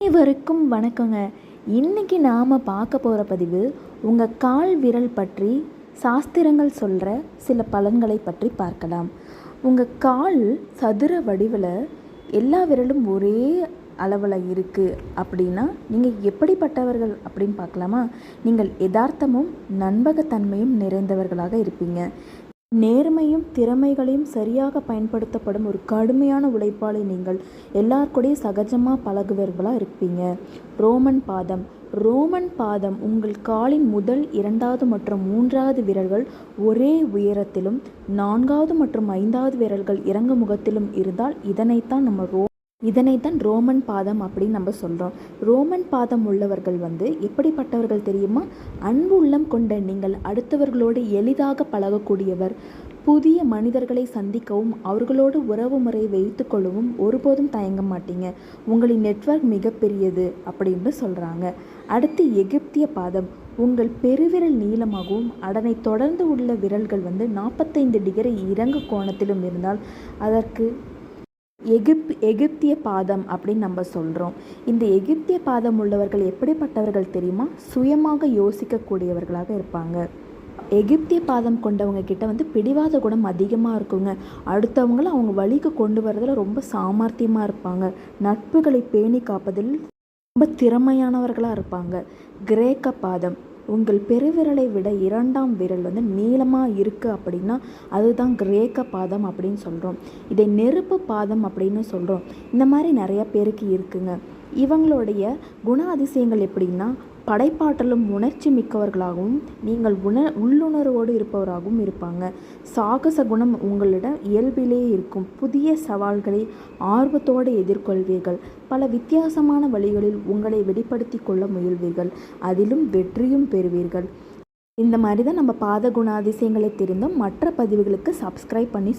அனைவருக்கும் வணக்கங்க. இன்னைக்கு நாம் பார்க்க போகிற பதிவு உங்கள் கால் விரல் பற்றி சாஸ்திரங்கள் சொல்கிற சில பலன்களை பற்றி பார்க்கலாம். உங்கள் கால் சதுர வடிவில் எல்லா விரலும் ஒரே அளவில் இருக்குது அப்படின்னா நீங்கள் எப்படிப்பட்டவர்கள் அப்படின்னு பார்க்கலாமா? நீங்கள் யதார்த்தமும் நண்பகத்தன்மையும் நிறைந்தவர்களாக இருப்பீங்க. நேர்மையும் திறமைகளையும் சரியாக பயன்படுத்தப்படும் ஒரு கடுமையான உழைப்பாளி நீங்கள். எல்லாருக்கூடயும் சகஜமாக பழகுவர்களாக இருப்பீங்க. ரோமன் பாதம். ரோமன் பாதம் உங்கள் காலின் முதல் இரண்டாவது மற்றும் மூன்றாவது விரல்கள் ஒரே உயரத்திலும் நான்காவது மற்றும் ஐந்தாவது விரல்கள் இறங்கு முகத்திலும் இருந்தால் இதனைத்தான் நம்ம ரோ இதனைத்தான் ரோமன் பாதம் அப்படின்னு நம்ம சொல்கிறோம் ரோமன் பாதம் உள்ளவர்கள் வந்து எப்படிப்பட்டவர்கள் தெரியுமா? அன்பு உள்ளம் கொண்ட நீங்கள் அடுத்தவர்களோடு எளிதாக பழகக்கூடியவர். புதிய மனிதர்களை சந்திக்கவும் அவர்களோடு உறவு முறை வைத்துக்கொள்ளவும் ஒருபோதும் தயங்க மாட்டீங்க. உங்களின் நெட்வொர்க் மிகப்பெரியது அப்படின்னு சொல்கிறாங்க அடுத்து எகிப்திய பாதம். உங்கள் பெருவிரல் நீளமாகவும் அதனை தொடர்ந்து உள்ள விரல்கள் வந்து நாற்பத்தைந்து டிகிரி இறங்கு கோணத்திலும் இருந்தால் அதற்கு எகிப் எகிப்திய பாதம் அப்படின்னு நம்ம சொல்கிறோம் இந்த எகிப்திய பாதம் உள்ளவர்கள் எப்படிப்பட்டவர்கள் தெரியுமா? சுயமாக யோசிக்கக்கூடியவர்களாக இருப்பாங்க. எகிப்திய பாதம் கொண்டவங்க கிட்ட வந்து பிடிவாத குணம் அதிகமாக இருக்குங்க. அடுத்தவங்கள அவங்க வழிக்கு கொண்டு வரதில் ரொம்ப சாமர்த்தியமாக இருப்பாங்க. நட்புகளை பேணி காப்பதில் ரொம்ப திறமையானவர்களாக இருப்பாங்க. கிரேக்க பாதம் உங்கள் பெருவிரலை விட இரண்டாம் விரல் வந்து நீளமாக இருக்குது அப்படின்னா அதுதான் கிரேக்க பாதம் அப்படின்னு சொல்கிறோம் இதை நெருப்பு பாதம் அப்படின்னு சொல்கிறோம் இந்த மாதிரி நிறைய பேருக்கு இருக்குங்க. இவங்களுடைய குண அதிசயங்கள் எப்படின்னா படைப்பாற்றலும் உணர்ச்சி மிக்கவர்களாகவும் நீங்கள் உண உள்ளுணர்வோடு இருப்பவராகவும் இருப்பாங்க. சாகச குணம் உங்களிடம் இயல்பிலே இருக்கும். புதிய சவால்களை ஆர்வத்தோடு எதிர்கொள்வீர்கள். பல வித்தியாசமான வழிகளில் உங்களை வெளிப்படுத்தி கொள்ள முயல்வீர்கள். அதிலும் வெற்றியும் பெறுவீர்கள். இந்த மாதிரி தான் நம்ம பாத குணாதிசயங்களை தெரிந்தும் மற்ற பதிவுகளுக்கு சப்ஸ்கிரைப் பண்ணி